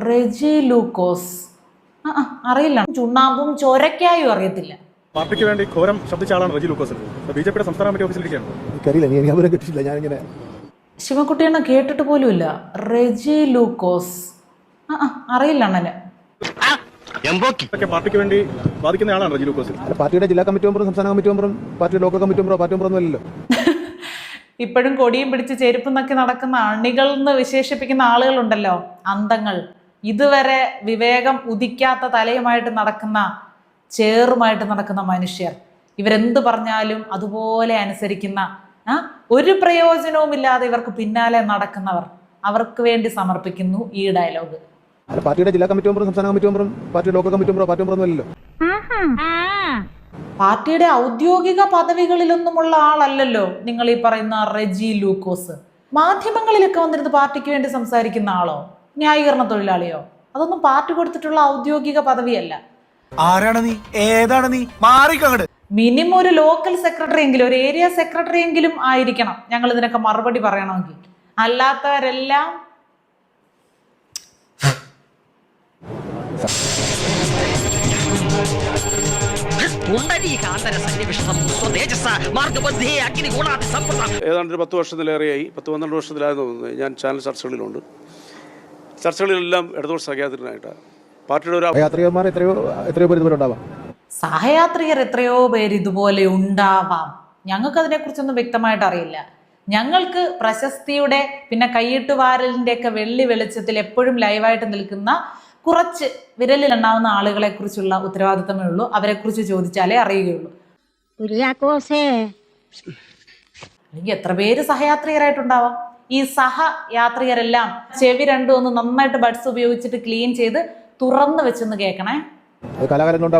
റെജി ലൂക്കോസ്. ആ, ആ, അറിയില്ല. ചുണ്ണാമ്പും ചോരക്കായും അറിയത്തില്ല. പാർട്ടിക്ക് വേണ്ടി ഘോരം ശബ്ദിച്ച ആളാണ് റജി ലൂക്കോസ്. ബി ജെ പിയുടെ സംസ്ഥാന കമ്മിറ്റി ഓഫീസിലിരിക്കുകയാണ് എനിക്കറിയില്ല നീ എനിക്ക് അവരെ കിട്ടിയില്ല ഞാനിങ്ങനെ ശിവൻകുട്ടിയെണ്ണ കേട്ടിട്ട് പോലുമില്ല. റെജി ലൂക്കോസ്. ആ ആ, അറിയില്ല അണ്ണന്. പാർട്ടിക്ക് വേണ്ടി വാദിക്കുന്ന ആളാണ് റജി ലൂക്കോസ്. പാർട്ടിയുടെ ജില്ലാ കമ്മിറ്റി മെമ്പറും സംസ്ഥാന കമ്മിറ്റി മെമ്പറും പാർട്ടിയുടെ ലോക്കൽ കമ്മിറ്റി മെമ്പറോ പാർട്ടി മെമ്പറൊന്നും അല്ലല്ലോ. ഇപ്പോഴും കൊടിയും പിടിച്ച് ചെരുപ്പും നക്കി നടക്കുന്ന അണികൾ എന്ന് വിശേഷിപ്പിക്കുന്ന ആളുകളുണ്ടല്ലോ അന്തങ്ങൾ. ഇതുവരെ വിവേകം ഉദിക്കാത്ത തലയുമായിട്ട് നടക്കുന്ന ചേറുമായിട്ട് നടക്കുന്ന മനുഷ്യർ ഇവരെന്ത് പറഞ്ഞാലും അതുപോലെ അനുസരിക്കുന്ന ആ ഒരു പ്രയോജനവുമില്ലാതെ ഇവർക്ക് പിന്നാലെ നടക്കുന്നവർ അവർക്ക് വേണ്ടി സമർപ്പിക്കുന്നു ഈ ഡയലോഗ്. പാർട്ടിയുടെ ജില്ലാ കമ്മിറ്റി മെമ്പറും സംസ്ഥാന കമ്മിറ്റി മെമ്പറും പാർട്ടി ലോക്കൽ കമ്മിറ്റി മെമ്പറും പാർട്ടി മെമ്പറും അല്ലല്ലോ പാർട്ടിയുടെ ഔദ്യോഗിക പദവികളിലൊന്നുമുള്ള ആളല്ലല്ലോ നിങ്ങൾ ഈ പറയുന്ന റെജി ലൂക്കോസ്. മാധ്യമങ്ങളിലൊക്കെ വന്നിരുന്ന് പാർട്ടിക്ക് വേണ്ടി സംസാരിക്കുന്ന ആളോ? ന്യായീകരണ തൊഴിലാളിയോ? അതൊന്നും പാർട്ടി കൊടുത്തിട്ടുള്ള ഔദ്യോഗിക പദവിയല്ല. ആരാണ് നീ? ഏതാണ് നീ? മാറിക്കങ്ങട് മിനിമം ഒരു ലോക്കൽ സെക്രട്ടറി എങ്കിലും ഒരു ഏരിയ സെക്രട്ടറി എങ്കിലും ആയിരിക്കണം. ഞങ്ങൾ ഇതിനൊക്കെ മറുപടി പറയണമെങ്കിൽ. അല്ലാത്തവരെല്ലാം ഏതാണ്ട് ഒരു പത്ത് വർഷത്തിലേറെയായി. പത്ത് പന്ത്രണ്ട് വർഷത്തിലായെന്ന് തോന്നുന്നു. ഞാൻ ചാനൽ ചർച്ചകളിലുണ്ട്. ചർച്ചകളിലെല്ലാം ഇടതുപക്ഷ സഖ്യാതിരനായിട്ടാണ് പാർട്ടിയുടെ ഒരു യാത്രികന്മാർ എത്രയോ എത്രയോ പേര് ഇതുപോലെ ഉണ്ടാവാം. സഹയാത്രികർ എത്രയോ പേര് ഇതുപോലെ ഉണ്ടാവാം. ഞങ്ങൾക്ക് അതിനെക്കുറിച്ചൊന്നും വ്യക്തമായിട്ട് അറിയില്ല. ഞങ്ങൾക്ക് പ്രശസ്തിയുടെ പിന്നെ കൈയിട്ട് വാരലിന്റെ ഒക്കെ വെള്ളി വെളിച്ചത്തിൽ എപ്പോഴും ലൈവായിട്ട് നിൽക്കുന്ന കുറച്ച് വിരലിലെണ്ണാവുന്ന ആളുകളെ കുറിച്ചുള്ള ഉത്തരവാദിത്തമേ ഉള്ളൂ. അവരെക്കുറിച്ച് ചോദിച്ചാലേ അറിയുകയുള്ളൂ. അല്ലെങ്കിൽ എത്ര പേര് സഹയാത്രികരായിട്ടുണ്ടാവാം? ഈ സഹ യാത്രികരെല്ലാം ചെവി രണ്ടും ഒന്ന് നന്നായിട്ട് ബഡ്സ് ഉപയോഗിച്ചിട്ട് ക്ലീൻ ചെയ്ത് തുറന്നു വെച്ചൊന്ന് കേൾക്കണേ. കാലാകാലം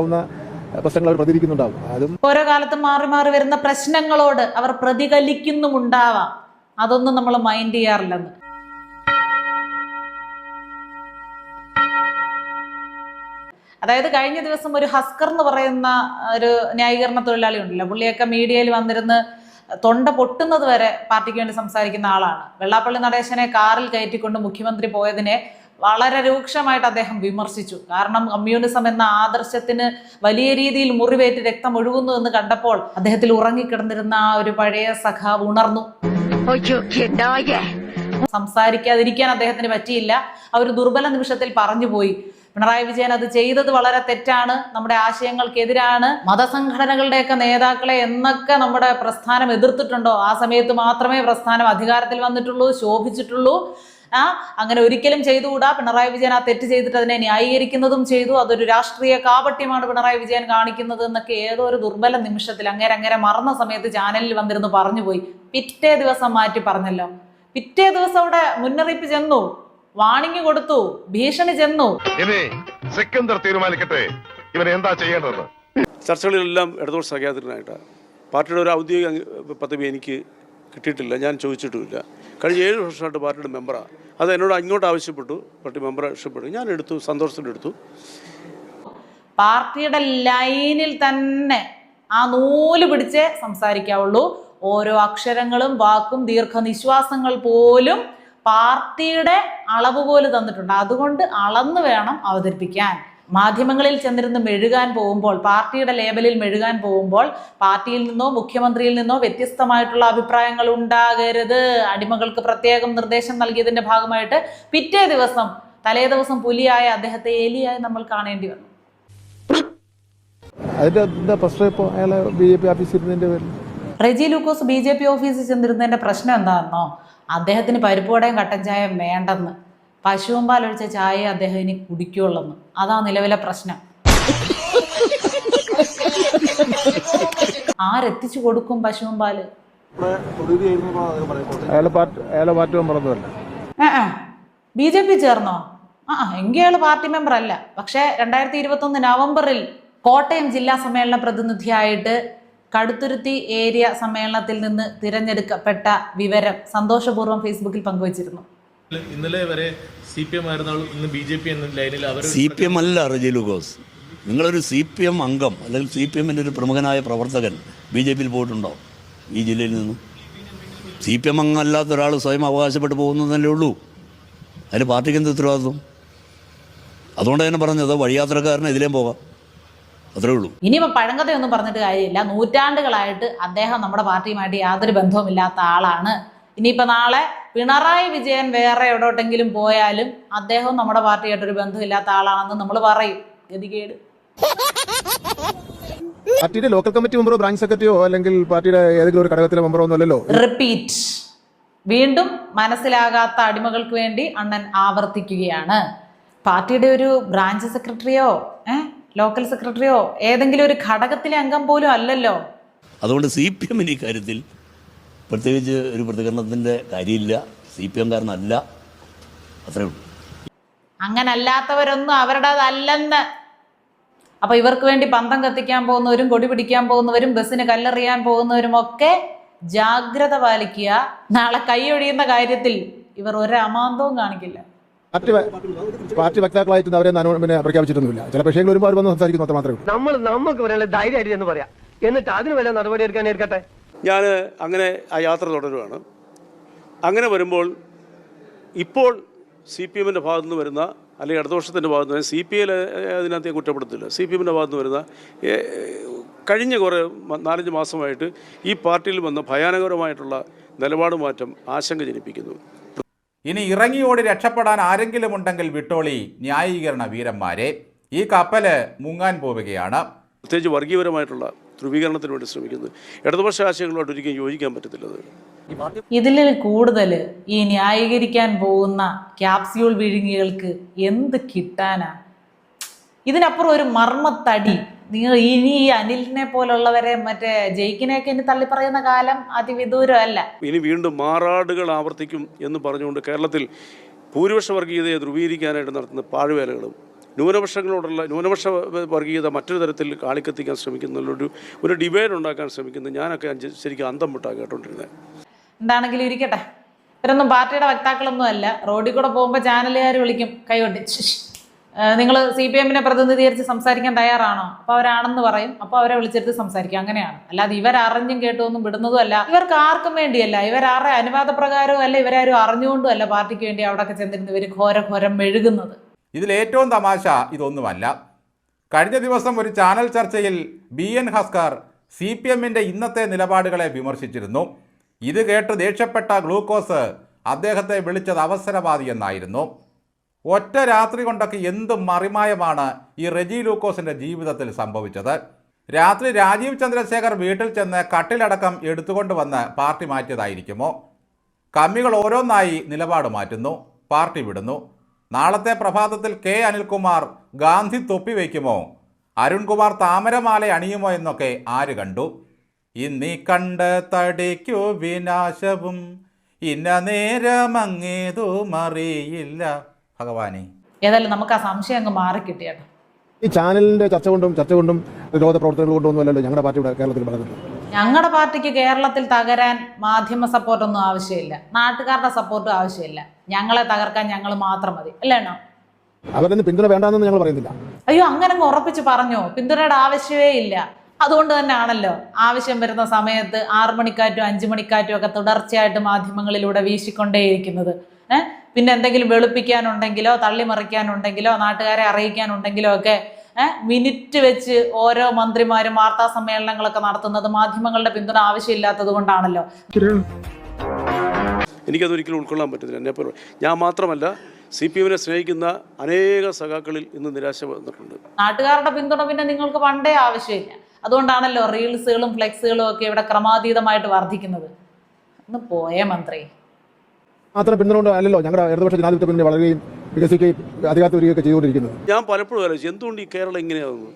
പ്രശ്നങ്ങൾ അവർ പ്രതികരിക്കുന്നുണ്ടാവും. അതും ഓരോ കാലത്തും മാറി മാറി വരുന്ന പ്രശ്നങ്ങളോട് അവർ പ്രതികരിക്കുന്നുമുണ്ടാവാം. അതൊന്നും നമ്മൾ മൈൻഡ് ചെയ്യാറില്ലെന്ന്. അതായത് കഴിഞ്ഞ ദിവസം ഒരു ഹസ്കർ എന്ന് പറയുന്ന ഒരു ന്യായീകരണ തൊഴിലാളി ഉണ്ടല്ലോ. പുള്ളിയൊക്കെ മീഡിയയിൽ വന്നിരുന്ന് തൊണ്ട പൊട്ടുന്നത് വരെ പാർട്ടിക്ക് വേണ്ടി സംസാരിക്കുന്ന ആളാണ്. വെള്ളാപ്പള്ളി നടേശനെ കാറിൽ കയറ്റിക്കൊണ്ട് മുഖ്യമന്ത്രി പോയതിനെ വളരെ രൂക്ഷമായിട്ട് അദ്ദേഹം വിമർശിച്ചു. കാരണം കമ്മ്യൂണിസം എന്ന ആദർശത്തിന് വലിയ രീതിയിൽ മുറിവേറ്റ് രക്തം ഒഴുകുന്നു എന്ന് കണ്ടപ്പോൾ അദ്ദേഹത്തിൽ ഉറങ്ങിക്കിടന്നിരുന്ന ആ ഒരു പഴയ സഖാവ് ഉണർന്നു. സംസാരിക്കാതിരിക്കാൻ അദ്ദേഹത്തിന് പറ്റിയില്ല. ആ ഒരു ദുർബല നിമിഷത്തിൽ പറഞ്ഞുപോയി പിണറായി വിജയൻ അത് ചെയ്തത് വളരെ തെറ്റാണ്. നമ്മുടെ ആശയങ്ങൾക്കെതിരാണ്. മതസംഘടനകളുടെയൊക്കെ നേതാക്കളെ എന്നൊക്കെ നമ്മുടെ പ്രസ്ഥാനം എതിർത്തിട്ടുണ്ടോ? ആ സമയത്ത് മാത്രമേ പ്രസ്ഥാനം അധികാരത്തിൽ വന്നിട്ടുള്ളൂ ശോഭിച്ചിട്ടുള്ളൂ. ആ അങ്ങനെ ഒരിക്കലും ചെയ്തുകൂടാ. പിണറായി വിജയൻ ആ തെറ്റ് ചെയ്തിട്ട് അതിനെ ന്യായീകരിക്കുന്നതും ചെയ്തു. അതൊരു രാഷ്ട്രീയ കാപട്യമാണ് പിണറായി വിജയൻ കാണിക്കുന്നത് എന്നൊക്കെ ഏതോ ഒരു ദുർബല നിമിഷത്തിൽ അങ്ങനെ അങ്ങനെ മറന്ന സമയത്ത് ചാനലിൽ വന്നിരുന്ന് പറഞ്ഞുപോയി. പിറ്റേ ദിവസം മാറ്റി പറഞ്ഞല്ലോ. പിറ്റേ ദിവസം അവിടെ മുന്നറിയിപ്പ് ചെന്നു. വാണിംഗ് കൊടുത്തു ഭീഷണി ചെന്നു. ഇനി സിക്കന്ദർ തീരുമാനിക്കട്ടെ. ഇവൻ എന്താ ചെയ്യേണ്ടത്? ചർച്ചകളിലെല്ലാം ഇടതുപക്ഷ സഖ്യാതിരനായിട്ടാണ് പാർട്ടിയുടെ ഒരു ഔദ്യോഗിക അംഗ- പദവി എനിക്ക് കിട്ടിയിട്ടില്ല ഞാൻ ചോദിച്ചിട്ടുമില്ല. കഴിഞ്ഞ ഏഴ് വർഷമായിട്ട് പാർട്ടിയുടെ മെമ്പറാണ് അത് എന്നോട് അങ്ങോട്ട് ആവശ്യപ്പെട്ടു പാർട്ടി മെമ്പർഷിപ്പ് ഞാൻ എടുത്തു സന്തോഷത്തിൽ എടുത്തു. പാർട്ടിയുടെ ലൈനിൽ തന്നെ ആ നൂൽ പിടിച്ചേ സംസാരിക്കാവുള്ളൂ. ഓരോ അക്ഷരങ്ങളും വാക്കും ദീർഘനിശ്വാസങ്ങൾ പോലും പാർട്ടിയുടെ അളവ് പോലെ തന്നിട്ടുണ്ട്. അതുകൊണ്ട് അളന്ന് വേണം അവതരിപ്പിക്കാൻ. മാധ്യമങ്ങളിൽ ചെന്നിരുന്ന് മെഴുകാൻ പോകുമ്പോൾ പാർട്ടിയുടെ ലേബലിൽ മെഴുകാൻ പോകുമ്പോൾ പാർട്ടിയിൽ നിന്നോ മുഖ്യമന്ത്രിയിൽ നിന്നോ വ്യത്യസ്തമായിട്ടുള്ള അഭിപ്രായങ്ങൾ ഉണ്ടാകരുത്. അടിമകൾക്ക് പ്രത്യേകം നിർദ്ദേശം നൽകിയതിന്റെ ഭാഗമായിട്ട് പിറ്റേ ദിവസം തലേ ദിവസം പുലിയായ അദ്ദേഹത്തെ എലിയായി നമ്മൾ കാണേണ്ടി വന്നു. അതിന്റെ എന്താ പ്രശ്നം ഇപ്പോൾ അയാളെ ബി ജെ പി ഓഫീസിൽ Reji Lukose B J P ഓഫീസിൽ ചെന്നിരുന്നതിന്റെ പ്രശ്നം എന്താണെന്നോ? അദ്ദേഹത്തിന് പരിപ്പുവടയും കട്ടൻ ചായയും വേണ്ടെന്ന്. പശുവും പാലൊഴിച്ച ചായ അദ്ദേഹം ഇനി കുടിക്കുള്ളെന്ന് അതാ നിലവിലെ പ്രശ്നം. ആരെത്തിച്ചു കൊടുക്കും പശുവും പാൽ? ബി ജെ പി ചേർന്നോ? ആ ആ, എങ്കിൽ അയാൾ പാർട്ടി മെമ്പർ അല്ല പക്ഷേ രണ്ടായിരത്തി ഇരുപത്തി ഒന്ന് നവംബറിൽ കോട്ടയം ജില്ലാ സമ്മേളന പ്രതിനിധിയായിട്ട് കടുത്തുരുത്തി ഏരിയ സമ്മേളനത്തിൽ നിന്ന് തിരഞ്ഞെടുക്കപ്പെട്ട വിവരം സന്തോഷപൂർവം ഫേസ്ബുക്കിൽ പങ്കുവച്ചിരുന്നു. ഇന്നലെ വരെ സി പി എം ആയിരുന്ന ഇന്ന് ബി ജെ പി എന്ന ലൈനിൽ അവർ സി പി എം അല്ല റജി ലൂക്കോസ്. നിങ്ങളൊരു സി പി എം അംഗം അല്ലെങ്കിൽ സി പി എമ്മിന്റെ ഒരു പ്രമുഖനായ പ്രവർത്തകൻ ബി ജെ പിയിൽ പോയിട്ടുണ്ടോ? ഈ ജില്ലയിൽ നിന്നും? സി പി എം അംഗമല്ലാത്ത ഒരാൾ സ്വയം അവകാശപ്പെട്ട് പോകുന്നതല്ലേ ഉള്ളൂ. അതിന് പാർട്ടിക്ക് എന്ത് ഉത്തരവാദിത്വം? അതുകൊണ്ട് തന്നെ പറഞ്ഞത് വഴിയാത്രക്കാരന് ഇതിലേം പോകാം. അത്രേ ഉള്ളൂ. ഇനിയിപ്പോൾ പഴങ്കഥയൊന്നും പറഞ്ഞിട്ട് കാര്യമില്ല. നൂറ്റാണ്ടുകളായിട്ട് അദ്ദേഹം നമ്മുടെ പാർട്ടിയുമായിട്ട് യാതൊരു ബന്ധവുമില്ലാത്ത ആളാണ്. ഇനിയിപ്പോൾ നാളെ പിണറായി വിജയൻ വേറെ എവിടോട്ടെങ്കിലും പോയാലും അദ്ദേഹം നമ്മുടെ പാർട്ടിയായിട്ടൊരു ബന്ധമില്ലാത്ത ആളാണെന്ന് നമ്മൾ പറയും. ഗതികേട്. പാർട്ടിയുടെ ലോക്കൽ കമ്മിറ്റി മെമ്പറോ ബ്രാഞ്ച് സെക്രട്ടറിയോ അല്ലെങ്കിൽ പാർട്ടിയുടെ ഏതെങ്കിലും ഒരു ഘടകത്തിലെ മെമ്പറോ ഒന്നും അല്ലല്ലോ? റിപ്പീറ്റ്. വീണ്ടും മനസ്സിലാകാത്ത അടിമകൾക്ക് വേണ്ടി അണ്ണൻ ആവർത്തിക്കുകയാണ്. പാർട്ടിയുടെ ഒരു ബ്രാഞ്ച് സെക്രട്ടറിയോ ഏ? ലോക്കൽ സെക്രട്ടറിയോ? ഏതെങ്കിലും ഒരു ഘടകത്തിലെ അംഗം പോലും അല്ലല്ലോ. അതുകൊണ്ട് സി പി എമ്മിന് ഈ കാര്യത്തിൽ പ്രത്യേകിച്ച് ഒരു പ്രതികരണത്തിന്റെ കാര്യമില്ല. സി പി എംകാരനല്ല അത്രേ ഉള്ളൂ. അങ്ങനല്ലാത്തവരൊന്നും അവരുടേതല്ലെന്ന്. അപ്പൊ ഇവർക്ക് വേണ്ടി പന്തം കത്തിക്കാൻ പോകുന്നവരും കൊടി പിടിക്കാൻ പോകുന്നവരും ബസ്സിന് കല്ലെറിയാൻ പോകുന്നവരും ഒക്കെ ജാഗ്രത പാലിക്കുക. നാളെ കൈയൊഴിയുന്ന കാര്യത്തിൽ ഇവർ ഒരമാന്തവും കാണിക്കില്ല. പാർട്ടി പാർട്ടി വക്താക്കളായിട്ട് അവരെ പിന്നെ പ്രഖ്യാപിച്ചിട്ടൊന്നുമില്ല. ചില വിഷയങ്ങൾ ഒരുപാട് വന്ന് സംസാരിക്കുന്നു അത്ര മാത്രമേ ഉള്ളൂ. നമ്മൾ നമുക്ക് പറയാനുള്ള ധൈര്യമായിട്ട് എന്ന് പറയാം. എന്നിട്ട് അതിന് വല്ല നടപടി എടുക്കാൻ എടുക്കട്ടെ ഞാൻ അങ്ങനെ ആ യാത്ര തുടരുകയാണ് അങ്ങനെ വരുമ്പോൾ ഇപ്പോൾ സി പി എമ്മിന്റെ ഭാഗത്തു നിന്ന് വരുന്ന അല്ലെങ്കിൽ അടുത്ത വർഷത്തിന്റെ ഭാഗത്ത് നിന്ന് സി പി എൽ അതിനകത്ത് കുറ്റപ്പെടുത്തില്ല. സി പി എമ്മിന്റെ ഭാഗത്ത് നിന്ന് വരുന്ന കഴിഞ്ഞ കുറേ നാലഞ്ച് മാസമായിട്ട് ഈ പാർട്ടിയിൽ വന്ന ഭയാനകരമായിട്ടുള്ള നിലപാട് മാറ്റം ആശങ്ക ജനിപ്പിക്കുന്നു. ഇനി ഇറങ്ങിയോടി രക്ഷപ്പെടാൻ ആരെങ്കിലും ഉണ്ടെങ്കിൽ വിട്ടോളി ന്യായീകരണ വീരന്മാരെ. ഈ കപ്പൽ മുങ്ങാൻ പോവുകയാണ്. പ്രത്യേകിച്ച് വർഗീയപരമായിട്ടുള്ള ധ്രുവീകരണത്തിന് വേണ്ടി ശ്രമിക്കുന്നത് ഇടതുപക്ഷ ആശയങ്ങളോട് ഒരിക്കലും യോജിക്കാൻ പറ്റത്തില്ലത്. ഇതിൽ കൂടുതൽ ഈ ന്യായീകരിക്കാൻ പോകുന്ന ക്യാപ്സ്യൂൾ വിഴുങ്ങികൾക്ക് എന്ത് കിട്ടാനാ? ഇതിനപ്പുറം ഒരു മർമ്മത്തടി. നിങ്ങൾ ഇനി ഈ അനിലിനെ പോലുള്ളവരെ മറ്റേ ജയിക്കിനെയൊക്കെ ഇനി തള്ളിപ്പറയുന്ന കാലം അതിവിദൂരമല്ല. ഇനി വീണ്ടും മാറാടുകൾ ആവർത്തിക്കും എന്ന് പറഞ്ഞുകൊണ്ട് കേരളത്തിൽ ഭൂരിപക്ഷ വർഗീയതയെ ധ്രുവീകരിക്കാനായിട്ട് നടത്തുന്ന പാഴ്വേലകളും ന്യൂനപക്ഷങ്ങളോടുള്ള ന്യൂനപക്ഷ വർഗീയത മറ്റൊരു തരത്തിൽ കാളിക്കത്തിക്കാൻ ശ്രമിക്കുന്ന ഒരു ഒരു ഡിബേറ്റ് ഉണ്ടാക്കാൻ ശ്രമിക്കുന്നത് ഞാനൊക്കെ ശരിക്കും അന്തം വിട്ടാ കേട്ടോണ്ടിരുന്നത് എന്താണെങ്കിലും ഇരിക്കട്ടെ. ഇവരൊന്നും പാർട്ടിയുടെ വക്താക്കളൊന്നും അല്ല റോഡിൽ കൂടെ പോകുമ്പോൾ ചാനലുകാർ വിളിക്കും. കൈകൊട്ടി നിങ്ങൾ സി പി എമ്മിനെ പ്രതിനിധീകരിച്ച് സംസാരിക്കാൻ തയ്യാറാണോ? അപ്പോൾ അവരാണെന്ന് പറയും. അപ്പോൾ അവരെ വിളിച്ചെടുത്ത് സംസാരിക്കും. അങ്ങനെയാണ്. അല്ലാതെ ഇവരറിഞ്ഞും കേട്ടൊന്നും വിടുന്നതും അല്ല ഇവർക്ക് ആർക്കും വേണ്ടിയല്ല. ഇവരാരുടെ അനുവാദപ്രകാരവും അല്ല ഇവരാരും അറിഞ്ഞുകൊണ്ടും അല്ല പാർട്ടിക്ക് വേണ്ടി അവിടെയൊക്കെ ചെന്നിരുന്ന് ഇവർ ഘോര ഘോരം മെഴുകുന്നത് ഇതിലേറ്റവും തമാശ ഇതൊന്നുമല്ല. കഴിഞ്ഞ ദിവസം ഒരു ചാനൽ ചർച്ചയിൽ B N Haskar C P എമ്മിന്റെ ഇന്നത്തെ നിലപാടുകളെ വിമർശിച്ചിരുന്നു. ഇത് കേട്ട് ദേഷ്യപ്പെട്ട ഗ്ലൂക്കോസ് അദ്ദേഹത്തെ വിളിച്ചത് അവസരവാദി എന്നായിരുന്നു. ഒറ്റ രാത്രി കൊണ്ടൊക്കെ എന്ത് മറിമായമാണ് ഈ റെജി ലൂക്കോസിന്റെ ജീവിതത്തിൽ സംഭവിച്ചത്. രാത്രി രാജീവ് ചന്ദ്രശേഖർ വീട്ടിൽ ചെന്ന് കട്ടിലടക്കം എടുത്തുകൊണ്ട് വന്ന് പാർട്ടി മാറ്റിയതായിരിക്കുമോ? കമ്മികൾ ഓരോന്നായി നിലപാട് മാറ്റുന്നു പാർട്ടി വിടുന്നു. നാളത്തെ പ്രഭാതത്തിൽ കെ അനിൽകുമാർ ഗാന്ധി തൊപ്പി വയ്ക്കുമോ? അരുൺകുമാർ താമരമാല അണിയുമോ എന്നൊക്കെ ആര് കണ്ടു? ഇന്നി കണ്ട് തടിക്കു വിനാശവും ഇന്ന നേരമങ്ങേതു മറിയില്ല ഭഗവാനെ. ഏതായാലും നമുക്ക് ആ സംശയം അങ്ങ് മാറിക്കിട്ടിയാണ് ഈ ചാനലിന്റെ ചർച്ച കൊണ്ടും ചർച്ച കൊണ്ടും വിരോധ പ്രവർത്തനങ്ങൾ കൊണ്ടും ഒന്നുമല്ലല്ലോ ഞങ്ങളുടെ പാർട്ടി ഇവിടെ കേരളത്തിൽ പറഞ്ഞത്. ഞങ്ങളുടെ പാർട്ടിക്ക് കേരളത്തിൽ തകരാൻ മാധ്യമ സപ്പോർട്ടൊന്നും ആവശ്യമില്ല. നാട്ടുകാരുടെ സപ്പോർട്ടും ആവശ്യമില്ല. ഞങ്ങളെ തകർക്കാൻ ഞങ്ങൾ മാത്രം മതി. അല്ലേണോ? അവരൊന്നും പിന്തുണ വേണ്ടെന്ന് ഞങ്ങൾ പറയുന്നില്ല. അയ്യോ അങ്ങനെ അങ്ങ് ഉറപ്പിച്ച് പറഞ്ഞോ. പിന്തുണയുടെ ആവശ്യമേ ഇല്ല. അതുകൊണ്ട് തന്നെ ആണല്ലോ ആവശ്യം വരുന്ന സമയത്ത് ആറു മണിക്കാറ്റും അഞ്ചു മണിക്കാറ്റും ഒക്കെ തുടർച്ചയായിട്ട് മാധ്യമങ്ങളിലൂടെ വീശിക്കൊണ്ടേയിരിക്കുന്നത്. ഏഹ് പിന്നെ എന്തെങ്കിലും വെളുപ്പിക്കാനുണ്ടെങ്കിലോ തള്ളിമറിക്കാനുണ്ടെങ്കിലോ നാട്ടുകാരെ അറിയിക്കാനുണ്ടെങ്കിലോ ഒക്കെ മിനിറ്റ് വെച്ച് ഓരോ മന്ത്രിമാരും വാർത്താ സമ്മേളനങ്ങളൊക്കെ നടത്തുന്നത് മാധ്യമങ്ങളുടെ പിന്തുണ ആവശ്യമില്ലാത്തത് കൊണ്ടാണല്ലോ. എനിക്കതൊരിക്കലും ഉൾക്കൊള്ളാൻ പറ്റത്തില്ല. എന്നെപ്പോലെ ഞാൻ മാത്രമല്ല സി പി എമ്മിനെ സ്നേഹിക്കുന്ന അനേക സഖാക്കളിൽ ഇന്ന് നിരാശ വന്നിട്ടുണ്ട്. നാട്ടുകാരുടെ പിന്തുണ പിന്നെ നിങ്ങൾക്ക് പണ്ടേ ആവശ്യമില്ല. അതുകൊണ്ടാണല്ലോ റീൽസുകളും ഫ്ലെക്സുകളും ഒക്കെ ഇവിടെ ക്രമാതീതമായിട്ട് വർദ്ധിക്കുന്നത്. ഒന്ന് പോയേ മന്ത്രി. മാത്രം പിന്തുണ അല്ലല്ലോ ഞങ്ങളുടെ ഇടതുപക്ഷ ജനാധിപത്യ പിന്തുണ വളരുകയും വികസിക്കുകയും അധികാരത്തിൽ വരികയൊക്കെ ചെയ്തുകൊണ്ടിരിക്കുന്നത്. ഞാൻ പലപ്പോഴും ആലോചിച്ചു എന്തുകൊണ്ട് ഈ കേരളം ഇങ്ങനെയാകുന്നു